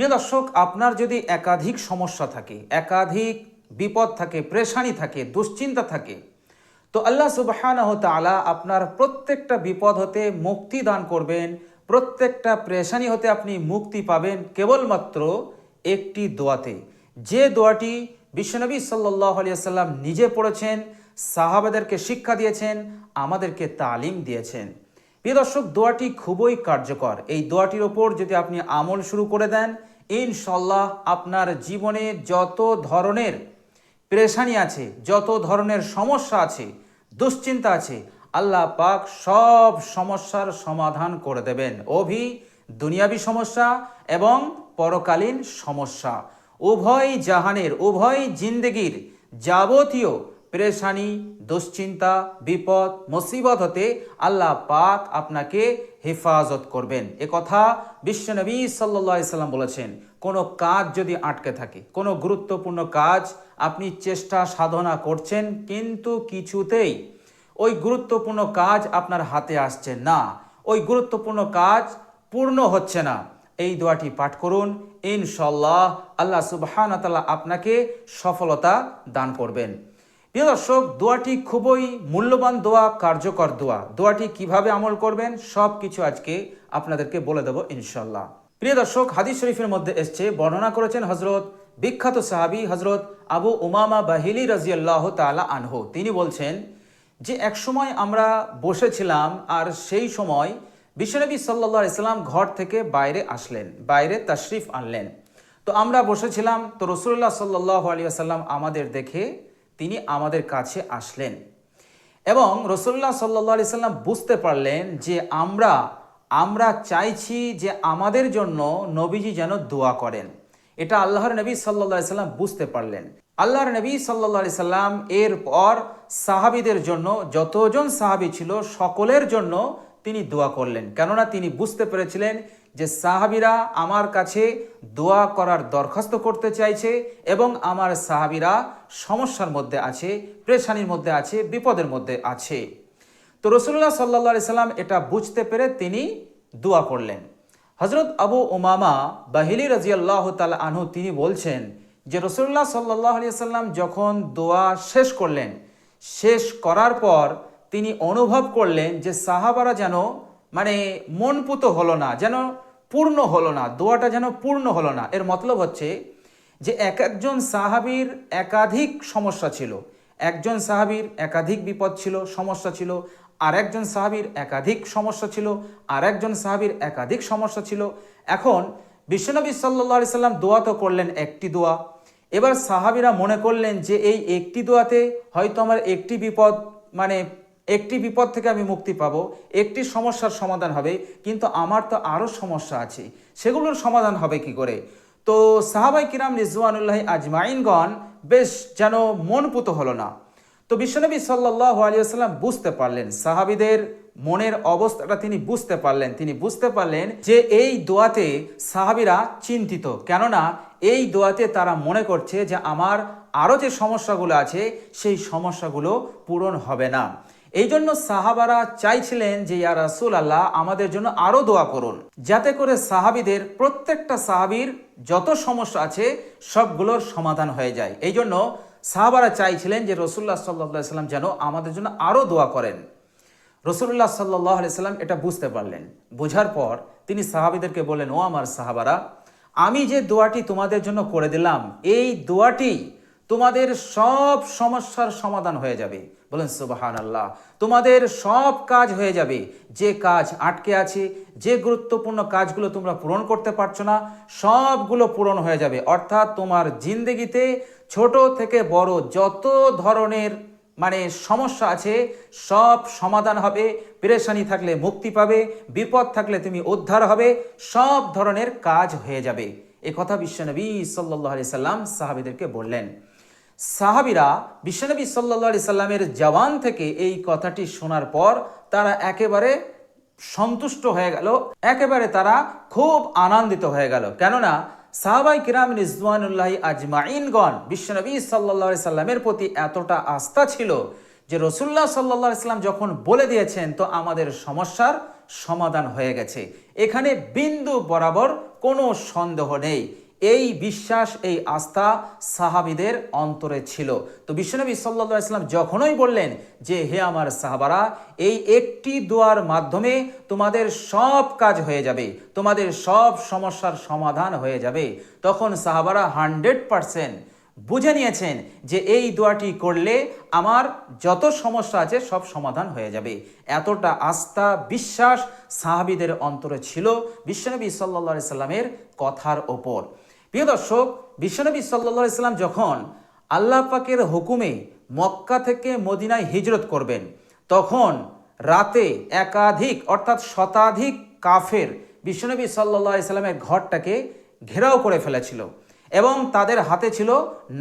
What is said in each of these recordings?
প্রিয় দর্শক, আপনার যদি একাধিক সমস্যা থাকে, একাধিক বিপদ থাকে, প্রেশানি থাকে, দুশ্চিন্তা থাকে, তো আল্লাহ সুবহানাহ আপনার প্রত্যেকটা বিপদ হতে মুক্তি দান করবেন, প্রত্যেকটা প্রেশানি হতে আপনি মুক্তি পাবেন কেবলমাত্র একটি দোয়াতে। যে দোয়াটি বিশ্বনবী সাল্লাহ আলিয়াল্লাম নিজে পড়েছেন, সাহাবাদেরকে শিক্ষা দিয়েছেন, আমাদেরকে তালিম দিয়েছেন। প্রিয় দর্শক, দোয়াটি খুবই কার্যকর। এই দোয়াটির ওপর যদি আপনি আমল শুরু করে দেন ইনশাল্লাহ আপনার জীবনে যত ধরনের পেরেশানি আছে, যত ধরনের সমস্যা আছে, দুশ্চিন্তা আছে, আল্লাহ পাক সব সমস্যার সমাধান করে দেবেন। অভি দুনিয়াবি সমস্যা এবং পরকালীন সমস্যা। উভয় জাহানের, উভয় জিন্দেগির যাবতীয় পেরেশানি, দুশ্চিন্তা, বিপদ, মুসিবত হতে আল্লাহ পাক আপনাকে হেফাজত করবেন। এ কথা বিশ্বনবী সাল্লাহ সাল্লাম বলেছেন, কোনো কাজ যদি আটকে থাকে, কোনো গুরুত্বপূর্ণ কাজ আপনি চেষ্টা সাধনা করছেন কিন্তু কিছুতেই ওই গুরুত্বপূর্ণ কাজ আপনার হাতে আসছে না, ওই গুরুত্বপূর্ণ কাজ পূর্ণ হচ্ছে না। এই দোয়াটি পাঠ করুন ইনশাল্লাহ আল্লাহ সুবহান আপনাকে সফলতা দান করবেন। প্রিয় দর্শক, দোয়াটি খুবই মূল্যবান দোয়া, কার্যকর দোয়া। দোয়াটি কীভাবে আমল করবেন সব কিছু আজকে আপনাদেরকে বলে দেব ইনশাল্লাহ প্রিয় দর্শক, হাদিস শরীফের মধ্যে এসছে, বর্ণনা করেছেন হজরত বিখ্যাত সাহাবি হজরত আবু উমামা বাহিলি রাজিয়াল্লাহ তালা আনহু। তিনি বলছেন যে, একসময় আমরা বসেছিলাম আর সেই সময় বিশ্বনবী সাল্লা ইসলাম ঘর থেকে বাইরে আসলেন, বাইরে তাশরিফ আনলেন। তো আমরা বসেছিলাম, তো রসুল্লাহ সাল্লাহ আলী আসাল্লাম আমাদের দেখে তিনি আমাদের কাছে আসলেন। এবং রসুল্লাহ সাল্লাহ আলি সাল্লাম বুঝতে পারলেন যে আমরা আমরা চাইছি যে আমাদের জন্য নবীজি যেন দোয়া করেন। এটা আল্লাহর নবী সাল্লা সাল্লাম বুঝতে পারলেন। আল্লাহর নবী সাল্লা সাল্লাম এর পর সাহাবিদের জন্য, যতজন সাহাবি ছিল, সকলের জন্য তিনি দোয়া করলেন। কেননা তিনি বুঝতে পেরেছিলেন যে সাহাবিরা আমার কাছে দোয়া করার দরখাস্ত করতে চাইছে এবং আমার সাহাবিরা সমস্যার মধ্যে আছে, প্রেশানির মধ্যে আছে, বিপদের মধ্যে আছে। তো রসুল্লাহ সাল্লা সাল্লাম এটা বুঝতে পেরে তিনি দোয়া করলেন। হজরত আবু ওমামা বাহিলি রাজিয়াল্লাহ তাল আনহু তিনি বলছেন যে রসুল্লাহ সাল্লাহ আলিয়া সাল্লাম যখন দোয়া শেষ করলেন, শেষ করার পর তিনি অনুভব করলেন যে সাহাবারা যেন মানে মনপুত হলো না, যেন পূর্ণ হলো না, দোয়াটা যেন পূর্ণ হলো না। এর মতলব হচ্ছে যে এক একজন সাহাবির একাধিক সমস্যা ছিল। একজন সাহাবির একাধিক বিপদ ছিল, সমস্যা ছিল। আর একজন সাহাবির একাধিক সমস্যা ছিল আর একজন সাহাবির একাধিক সমস্যা ছিল। এখন বিশ্বনবী সাল্লা সাল্লাম দোয়া তো করলেন একটি দোয়া। এবার সাহাবিরা মনে করলেন যে এই একটি দোয়াতে হয়তো আমার একটি বিপদ মানে একটি বিপদ থেকে আমি মুক্তি পাবো, একটি সমস্যার সমাধান হবে, কিন্তু আমার তো আরও সমস্যা আছে। সেগুলোর সমাধান হবে কি করে? তো সাহাবাই কিরাম রিজওয়ানুল্লাহ আজমাইনগণ বেশ যেন মনপুত হলো না। তো বিশ্বনবী সাল্লাহ আলিয়াল্লাম বুঝতে পারলেন, সাহাবিদের মনের অবস্থাটা তিনি বুঝতে পারলেন। তিনি বুঝতে পারলেন যে এই দোয়াতে সাহাবিরা চিন্তিত, কেননা এই দোয়াতে তারা মনে করছে যে আমার আরও যে সমস্যাগুলো আছে, সেই সমস্যাগুলো পূরণ হবে না। এই জন্য সাহাবারা চাইছিলেন যে, ইয়া রাসুল আল্লাহ আমাদের জন্য আরও দোয়া করুন। যাতে করে সাহাবিদের প্রত্যেকটা সাহাবির যত সমস্যা আছে, সবগুলোর সমাধান হয়ে যায়। এই জন্য সাহাবারা চাইছিলেন যে রসুল্লাহ সাল্লাহ সাল্লাম যেন আমাদের জন্য আরও দোয়া করেন। রসুল্লাহ সাল্লাহ সাল্লাম এটা বুঝতে পারলেন। বোঝার পর তিনি সাহাবিদেরকে বললেন, ও আমার সাহাবারা, আমি যে দোয়াটি তোমাদের জন্য করে দিলাম, এই দোয়াটি তোমাদের সব সমস্যার সমাধান হয়ে যাবে। বলেন সুবাহান আল্লাহ তোমাদের সব কাজ হয়ে যাবে। যে কাজ আটকে আছে, যে গুরুত্বপূর্ণ কাজগুলো তোমরা পূরণ করতে পারছ না, সবগুলো পূরণ হয়ে যাবে। অর্থাৎ তোমার জিন্দগিতে ছোট থেকে বড় যত ধরনের মানে সমস্যা আছে, সব সমাধান হবে। পেরেশানি থাকলে মুক্তি পাবে, বিপদ থাকলে তুমি উদ্ধার হবে, সব ধরনের কাজ হয়ে যাবে। এ কথা বিশ্বনবী সাল্লাহ আলি সাল্লাম সাহাবিদেরকে বললেন। সাহাবিরা বিশ্বনবী সাল্লা সাল্লামের জওয়ান থেকে এই কথাটি শোনার পর তারা একেবারে সন্তুষ্ট হয়ে গেল, একেবারে তারা খুব আনন্দিত হয়ে গেল। কেননা সাহাবাই কিরাম রিজওয়ানুল্লাহ আজমাইনগণ বিশ্বনবী সাল্লা সাল্লামের প্রতি এতটা আস্থা ছিল যে রসুল্লাহ সাল্লা সাল্লাম যখন বলে দিয়েছেন, তো আমাদের সমস্যার সমাধান হয়ে গেছে। এখানে বিন্দু বরাবর কোনো সন্দেহ নেই। এই বিশ্বাস, এই আস্থা সাহাবিদের অন্তরে ছিল। তো বিশ্বনবী সাল্লা ইসলাম যখনই বললেন যে, হে আমার সাহাবারা, এই একটি দোয়ার মাধ্যমে তোমাদের সব কাজ হয়ে যাবে, তোমাদের সব সমস্যার সমাধান হয়ে যাবে। তখন সাহাবারা হান্ড্রেড পারসেন্ট বুঝে নিয়েছেন যে, এই দোয়াটি করলে আমার যত সমস্যা আছে সব সমাধান হয়ে যাবে। এতটা আস্থা, বিশ্বাস সাহাবিদের অন্তরে ছিল বিশ্বনবী সাল্লা সাল্লামের কথার ওপর। প্রিয় দর্শক বিশ্বনবী সাল্লা ইসলাম যখন আল্লাহ পাকের হুকুমে মক্কা থেকে মদিনায় হিজরত করবেন, তখন রাতে একাধিক, অর্থাৎ শতাধিক কাফের বিশ্বনবী সাল্লা সাল্লামের ঘরটাকে ঘেরাও করে ফেলেছিল এবং তাদের হাতে ছিল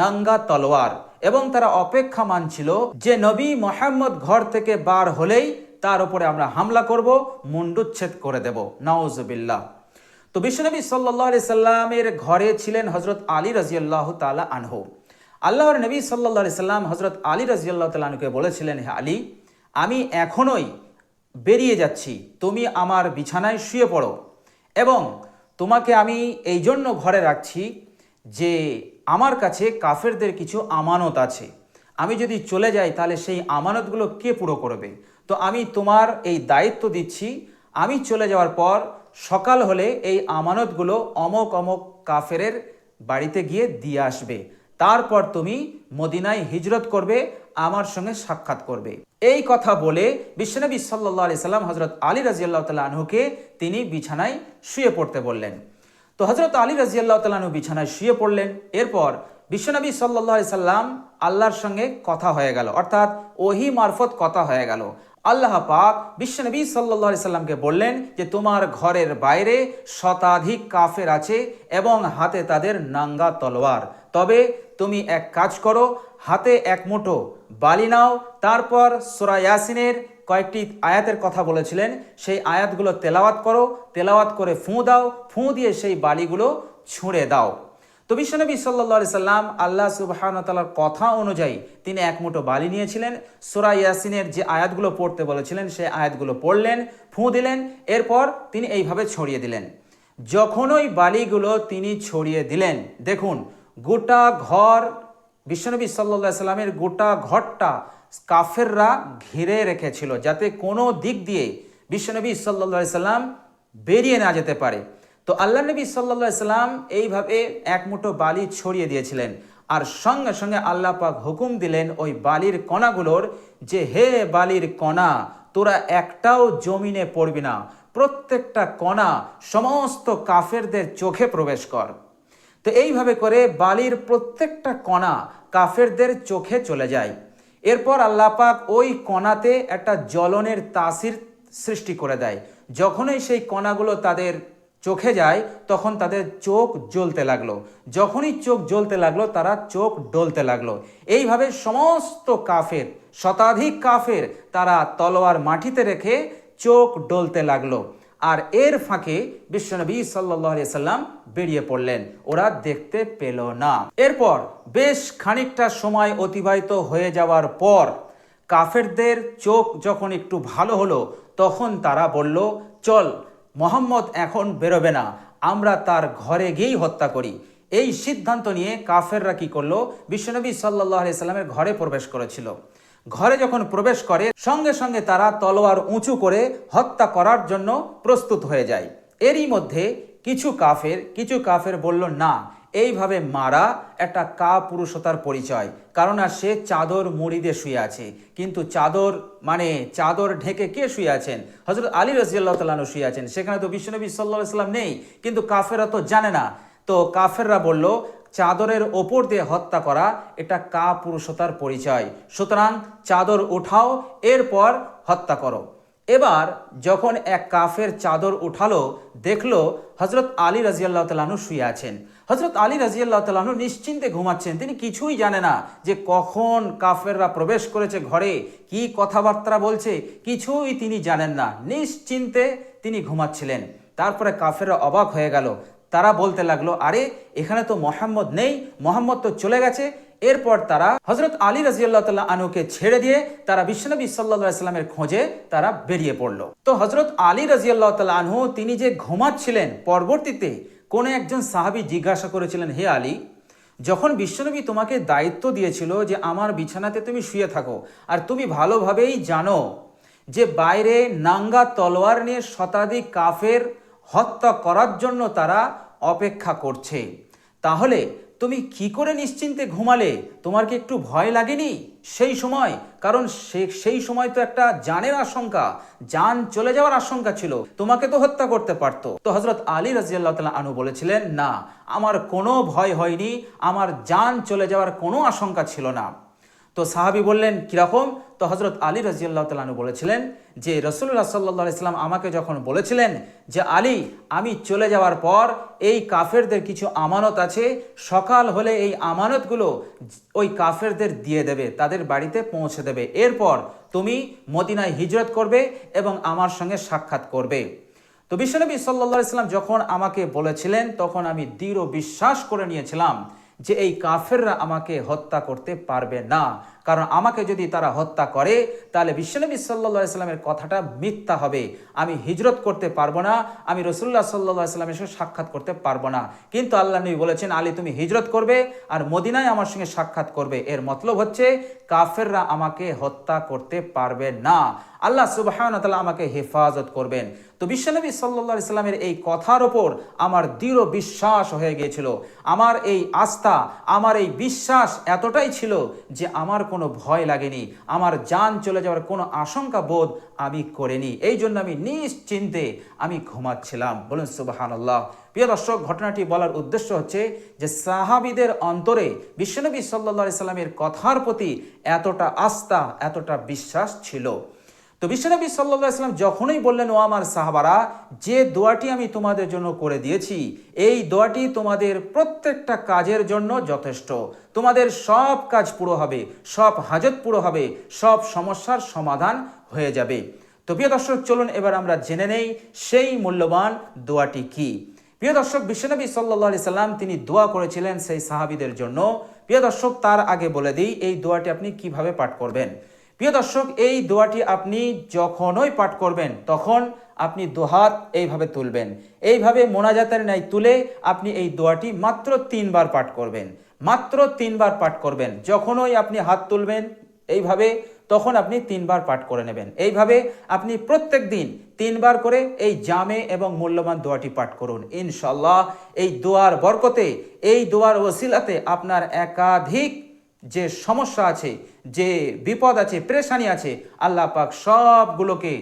নাঙ্গা তলোয়ার এবং তারা অপেক্ষা মানছিল যে নবী মোহাম্মদ ঘর থেকে বার হলেই তার উপরে আমরা হামলা করব, মুন্ডুচ্ছেদ করে দেব। নওয়াজবিল্লাহ তো বিশ্বনবী সাল্লাহ আলি সাল্লামের ঘরে ছিলেন হজরত আলী রাজিয়াল্লাহ তালা আনহু। আল্লাহর নবী সাল্লাহ সাল্লাম হজরত আলী রাজিয়াল্লাহ তালানুকে বলেছিলেন, হে আলী, আমি এখনই বেরিয়ে যাচ্ছি। তুমি আমার বিছানায় শুয়ে পড়ো এবং তোমাকে আমি এই জন্য ঘরে রাখছি যে আমার কাছে কাফেরদের কিছু আমানত আছে। আমি যদি চলে যাই, তাহলে সেই আমানতগুলো কে পুরো করবে? তো আমি তোমার এই দায়িত্ব দিচ্ছি। আমি চলে যাওয়ার পর সকাল হলে এই আমানতগুলো অমক অমক কাফেরের বাড়িতে গিয়ে দিয়ে আসবে। তারপর তুমি মদিনায় হিজরত করবে, আমার সঙ্গে সাক্ষাৎ করবে। এই কথা বলে বিশ্বনবী সাল্লাহ আলি সাল্লাম হজরত আলী রাজিয়াল্লাহ আনহুকে তিনি বিছানায় শুয়ে পড়তে বললেন। তো হজরত আলী রাজিয়াল্লাহ তালানু বিছানায় শুয়ে পড়লেন, এরপর বিশ্বনবী সাল্লাহ সাল্লাম আল্লাহর সঙ্গে কথা হয়ে গেল, অর্থাৎ ওহি মারফত কথা হয়ে গেল। আল্লাহ পাক বিশ্বনবী সাল্লাহ সাল্লামকে বললেন যে, তোমার ঘরের বাইরে শতাধিক কাফের আছে এবং হাতে তাদের নাঙ্গা তলোয়ার। তবে তুমি এক কাজ করো, হাতে এক মুঠো বালি নাও। তারপর সোরা ইয়াসিনের কয়েকটি আয়াতের কথা বলেছিলেন। সেই আয়াতগুলো তেলাওয়াত করো, তেলাওয়াত করে ফুঁ দাও, ফুঁ দিয়ে সেই বালিগুলো ছুঁড়ে দাও। তো বিশ্বনবী সাল্লা সাল্লাম আল্লাহ সুবাহতালার কথা অনুযায়ী তিনি এক মুঠো বালি নিয়েছিলেন। সোরা ইয়াসিনের যে আয়াতগুলো পড়তে বলেছিলেন, সেই আয়াতগুলো পড়লেন, ফুঁ দিলেন, এরপর তিনি এইভাবে ছড়িয়ে দিলেন। যখন ওই বালিগুলো তিনি ছড়িয়ে দিলেন, দেখুন, গোটা ঘর, বিশ্বনবী সাল্লা সাল্লামের গোটা ঘরটা কাফেররা ঘিরে রেখেছিল যাতে কোনো দিক দিয়ে বিশ্বনবী সাল্লা সাল্লাম বেরিয়ে না যেতে পারে। তো আল্লাহ নবী সাল্লা সাল্লাম এইভাবে এক মুঠো বালি ছড়িয়ে দিয়েছিলেন। আর সঙ্গে সঙ্গে আল্লাহ পাক হুকুম দিলেন ওই বালির কণাগুলোর যে, হে বালির কণা, তোরা একটাও জমিনে পড়বি না। প্রত্যেকটা কণা সমস্ত কাফেরদের চোখে প্রবেশ কর। তো এইভাবে করে বালির প্রত্যেকটা কণা কাফেরদের চোখে চলে যায়। এরপর আল্লাহ পাক ওই কণাতে একটা জ্বলনের তাসির সৃষ্টি করে দেয়। যখনই সেই কণাগুলো তাদের চোখে যায়, তখন তাদের চোখ জ্বলতে লাগল। যখনই চোখ জ্বলতে লাগল, তারা চোখ ডলতে লাগল। এইভাবে সমস্ত কাফের, শতাধিক কাফের, তারা তলোয়ার মাটিতে রেখে চোখ ডলতে লাগল। আর এর ফাঁকে বিশ্বনবী সাল্লাম বেরিয়ে পড়লেন। ওরা দেখতে পেল না। এরপর বেশ খানিকটা সময় অতিবাহিত হয়ে যাওয়ার পর কাফেরদের চোখ যখন একটু ভালো হলো, তখন তারা বলল, চল মোহাম্মদ এখন বেরোবে না। আমরা তার ঘরে গিয়েই হত্যা করি। এই সিদ্ধান্ত নিয়ে কাফেররা কি করল? বিশ্বনবী সাল্লাহ সাল্লামের ঘরে প্রবেশ করেছিল। ঘরে যখন প্রবেশ করে, সঙ্গে সঙ্গে তারা তলোয়ার উঁচু করে হত্যা করার জন্য প্রস্তুত হয়ে যায়। এরই মধ্যে কিছু কাফের কিছু কাফের বলল, না এইভাবে মারা একটা কা পুরুষতার পরিচয়। কারণ আর সে চাদর মুড়ি দিয়ে শুয়ে আছে। কিন্তু চাদর মানে চাদর ঢেকে কে শুয়ে আছেন? হজরত আলী রাজিয়াল্লাহ তালু শুয়ে আছেন। সেখানে তো বিশ্বনবী সাল্লাহ সাল্লাম নেই। কিন্তু কাফেরা তো জানে না। তো কাফেররা বলল, চাদরের ওপর দিয়ে হত্যা করা এটা কা পুরুষতার পরিচয়। সুতরাং চাদর উঠাও, এরপর হত্যা করো। এবার যখন এক কাফের চাদর উঠালো, দেখল হজরত আলী রাজিয়াল্লাহ তালাহু শুয়ে আছেন। হজরত আলী রাজিয়াল্লাহ তালাহু নিশ্চিন্তে ঘুমাচ্ছেন। তিনি কিছুই জানে না যে কখন কাফেররা প্রবেশ করেছে ঘরে, কি কথাবার্তা বলছে, কিছুই তিনি জানেন না। নিশ্চিন্তে তিনি ঘুমাচ্ছিলেন। তারপরে কাফেররা অবাক হয়ে গেল। তারা বলতে লাগল, আরে, এখানে তো মোহাম্মদ নেই, মোহাম্মদ তো চলে গেছে এরপর তারা হজরত আলী রাজিয়াল্লাহ তাল্লাহ আনুকে ছেড়ে দিয়ে তারা বিশ্বনবী সাল্লা সাল্লামের খোঁজে তারা বেরিয়ে পড়ল। তো হজরত আলী রাজিয়াল্লাহ তাল্লাহ আনহু, তিনি যে ঘুমাচ্ছিলেন পরবর্তীতে কোনো একজন সাহাবী জিজ্ঞাসা করেছিলেন, হে আলী, যখন বিশ্বনবী তোমাকে দায়িত্ব দিয়েছিল যে আমার বিছানাতে তুমি শুয়ে থাকো, আর তুমি ভালোভাবেই জানো যে বাইরে নাঙ্গা তলোয়ার নিয়ে শতাধিক কাফের হত্যা করার জন্য তারা অপেক্ষা করছে তাহলে তুমি কি করে নিশ্চিন্তে ঘুমালে? তোমার কি একটু ভয় লাগেনি? সেই সময়, কারণ সেই সময় তো একটা জানের আশঙ্কা। জান চলে যাওয়ার আশঙ্কা ছিল। তোমাকে তো হত্যা করতে পারতো। তো হজরত আলী রাজিয়াল্লাহ তালা আনু বলেছিলেন, না, আমার কোনো ভয় হয়নি। আমার জান চলে যাওয়ার কোনো আশঙ্কা ছিল না। তো সাহাবি বললেন, কীরকম? তো হজরত আলী রাজিয়াল্লাহ তালু বলেছিলেন যে রসুল্লাহ সাল্লাহ ইসলাম আমাকে যখন বলেছিলেন যে, আলী, আমি চলে যাওয়ার পর এই কাফেরদের কিছু আমানত আছে, সকাল হলে এই আমানতগুলো ওই কাফেরদের দিয়ে দেবে, তাদের বাড়িতে পৌঁছে দেবে। এরপর তুমি মদিনায় হিজরত করবে এবং আমার সঙ্গে সাক্ষাৎ করবে। তো বিশ্বনবী সাল্লা ইসলাম যখন আমাকে বলেছিলেন, তখন আমি দৃঢ় বিশ্বাস করে নিয়েছিলাম যে, এই কাফেররা আমাকে হত্যা করতে পারবে না। কারণ আমাকে যদি তারা হত্যা করে, তাহলে বিশ্বনবী সাল্লা সাল্লামের কথাটা মিথ্যা হবে। আমি হিজরত করতে পারব না, আমি রসুল্লাহ সাল্লা সাল্লামের সঙ্গে সাক্ষাৎ করতে পারব না। কিন্তু আল্লাহ নবী বলেছেন, আলী, তুমি হিজরত করবে আর মদিনায় আমার সঙ্গে সাক্ষাৎ করবে। এর মতলব হচ্ছে, কাফেররা আমাকে হত্যা করতে পারবে না। আল্লাহ সুবাহ আমাকে হেফাজত করবেন। তো বিশ্বনবী সাল্লা ইসলামের এই কথার ওপর আমার দৃঢ় বিশ্বাস হয়ে গিয়েছিল। আমার এই আস্থা, আমার এই বিশ্বাস এতটাই ছিল যে আমার ভয় লাগেনি। আমার যান চলে যাওয়ার কোনো আশঙ্কা বোধ আমি করিনি। এই জন্য আমি নিশ্চিন্তে আমি ঘুমাচ্ছিলাম। বলুন সুবাহান আল্লাহ প্রিয় দর্শক, ঘটনাটি বলার উদ্দেশ্য হচ্ছে যে সাহাবিদের অন্তরে বিশ্বনবী সাল্লা সাল্লামের কথার প্রতি এতটা আস্থা, এতটা বিশ্বাস ছিল। তো বিশ্বনবী সাল্লাহ ইসলাম যখনই বললেন, ও আমার সাহাবারা, যে দোয়াটি আমি তোমাদের জন্য করে দিয়েছি, এই দোয়াটি তোমাদের প্রত্যেকটা কাজের জন্য যথেষ্ট। তোমাদের সব কাজ পুরো হবে, সব হাজত পুরো হবে, সব সমস্যার সমাধান হয়ে যাবে। তো প্রিয় দর্শক, চলুন এবার আমরা জেনে নেই সেই মূল্যবান দোয়াটি কি। প্রিয় দর্শক বিশ্বনবী সাল্লাহ সাল্লাম তিনি দোয়া করেছিলেন সেই সাহাবিদের জন্য। প্রিয় দর্শক, তার আগে বলে দিই, এই দোয়াটি আপনি কীভাবে পাঠ করবেন। প্রিয় দর্শক, এই দোয়াটি আপনি যখনই পাঠ করবেন, তখন আপনি দোহাত এইভাবে তুলবেন। এইভাবে মোনাজাতের ন্যায় তুলে আপনি এই দোয়াটি মাত্র তিনবার পাঠ করবেন। মাত্র তিনবার পাঠ করবেন। যখনই আপনি হাত তুলবেন এইভাবে, তখন আপনি তিনবার পাঠ করে নেবেন। এইভাবে আপনি প্রত্যেক দিন তিনবার করে এই জামে এবং মূল্যবান দোয়াটি পাঠ করুন। ইনশাল্লাহ এই দোয়ার বরকতে, এই দোয়ার ওসিলাতে আপনার একাধিক যে সমস্যা আছে, যে বিপদ আছে, প্রেশানি আছে, আল্লাহ পাক সবগুলোকে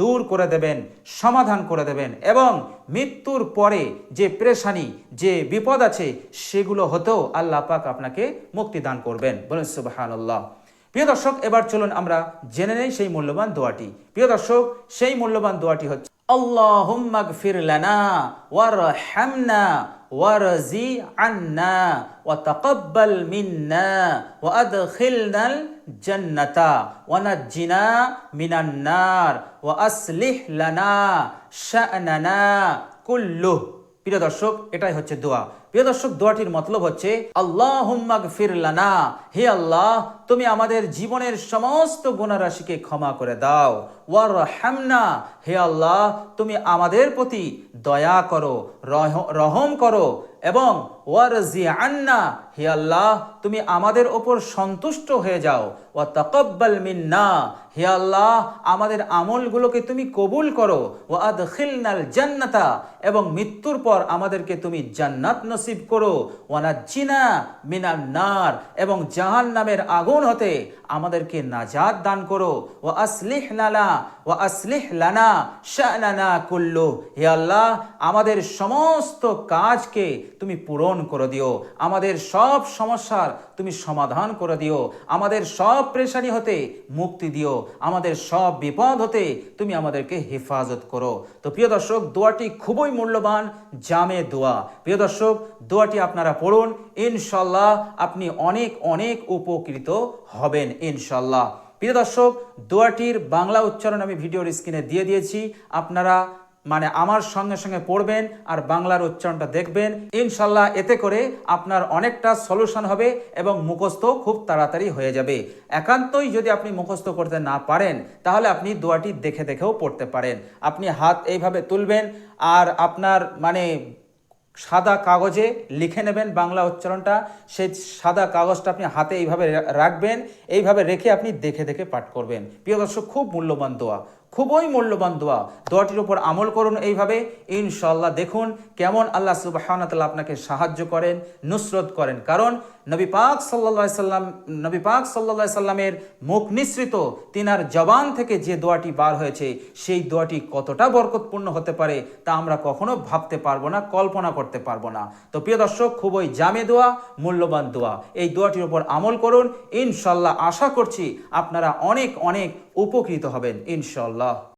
দূর করে দেবেন, সমাধান করে দেবেন এবং মৃত্যুর পরে যে প্রেশানি, যে বিপদ আছে, সেগুলো হতেও আল্লাহ পাক আপনাকে মুক্তি দান করবেন। বলেন প্রিয় দর্শক, এবার চলুন আমরা জেনে নেই সেই মূল্যবান দোয়াটি। প্রিয় দর্শক, সেই মূল্যবান দোয়াটি হচ্ছে আল্লাহুম্মাগ ফিরলানা ওয়ার হ্যামনা ওয়ারজি আন্না ওয়া তাকাব্বাল মিন্না ওয়া আদখিলনাল জান্নাতা ওয়া নাজ্জিনা মিনান নার ওয়া আসলিহ লানা শানানা কুল্লু প্রিয় দর্শক, এটাই হচ্ছে দোয়া। প্রিয় দর্শক, দোয়াটির মতলব হচ্ছে আল্লাহ ফিরলানা হে আল্লাহ, তুমি আমাদের জীবনের সমস্ত গুণারাশিকে ক্ষমা করে দাও। ওয়ার হ্যামনা হে আল্লাহ, তুমি আমাদের প্রতি দয়া করো রহম করো এবং ওয়ারজি আন্না হে আল্লাহ, তুমি আমাদের ওপর সন্তুষ্ট হয়ে যাও। ও তকব্বাল মিন্না, হে আল্লাহ, আমাদের আমলগুলোকে তুমি কবুল করো। ও আদখিলনাল জান্নাতা, এবং মৃত্যুর পর আমাদেরকে তুমি জান্নাত নসিব করো। ওয়ানা জিনা মিনান নার, এবং জাহান নামের আগুন হতে আমাদেরকে নাজাদ দান করো। ও আসলিহ লানা ও আসলিহ লানা শানানা কুল্লু হে আল্লাহ আমাদের সমস্ত কাজকে তুমি পূরণ করে দিও। আমাদের সব সমস্যার তুমি সমাধান করে দিও। আমাদের সব প্রেশানি হতে মুক্তি দিও। আমাদের সব বিপদ হতে তুমি আমাদেরকে হেফাজত করো। তো প্রিয় দর্শক, দোয়াটি খুবই মূল্যবান, জামে দোয়া। প্রিয় দর্শক, দোয়াটি আপনারা পড়ুন। ইনশাল্লাহ আপনি অনেক অনেক উপকৃত হবেন ইনশাল্লাহ প্রিয় দর্শক, দোয়াটির বাংলা উচ্চারণ আমি ভিডিওর স্ক্রিনে দিয়ে দিয়েছি। আপনারা মানে আমার সঙ্গে সঙ্গে পড়বেন আর বাংলার উচ্চারণটা দেখবেন। ইনশাল্লাহ এতে করে আপনার অনেকটা সলিউশন হবে এবং মুখস্থ খুব তাড়াতাড়ি হয়ে যাবে। একান্তই যদি আপনি মুখস্থ করতে না পারেন, তাহলে আপনি দোয়াটি দেখে দেখেও পড়তে পারেন। আপনি হাত এইভাবে তুলবেন আর আপনার মানে সাদা কাগজে লিখে নেবেন বাংলা উচ্চারণটা। সেই সাদা কাগজটা আপনি হাতে এইভাবে রাখবেন। এইভাবে রেখে আপনি দেখে দেখে পাঠ করবেন। প্রিয় দর্শক, খুব মূল্যবান দোয়া। খুবই মূল্যবান দোয়া। দোয়াটির উপর আমল করুন এইভাবে। ইনশাল্লাহ দেখুন কেমন আল্লাহ সুবাহানতাল্লাহ আপনাকে সাহায্য করেন, নুসরত করেন। কারণ নবী পাক সাল্লা সাল্লাম, নবী পাক সাল্লা সাল্লামের মুখ নিঃসৃত তিনার জবান থেকে যে দোয়াটি বার হয়েছে, সেই দোয়াটি কতটা বরকতপূর্ণ হতে পারে তা আমরা কখনো ভাবতে পারব না, কল্পনা করতে পারব না। তো প্রিয় দর্শক, খুবই জামে দোয়া, মূল্যবান দোয়া। এই দোয়াটির উপর আমল করুন। ইনশাল্লাহ আশা করছি আপনারা অনেক অনেক উপকৃত হবেন ইনশাল্লাহ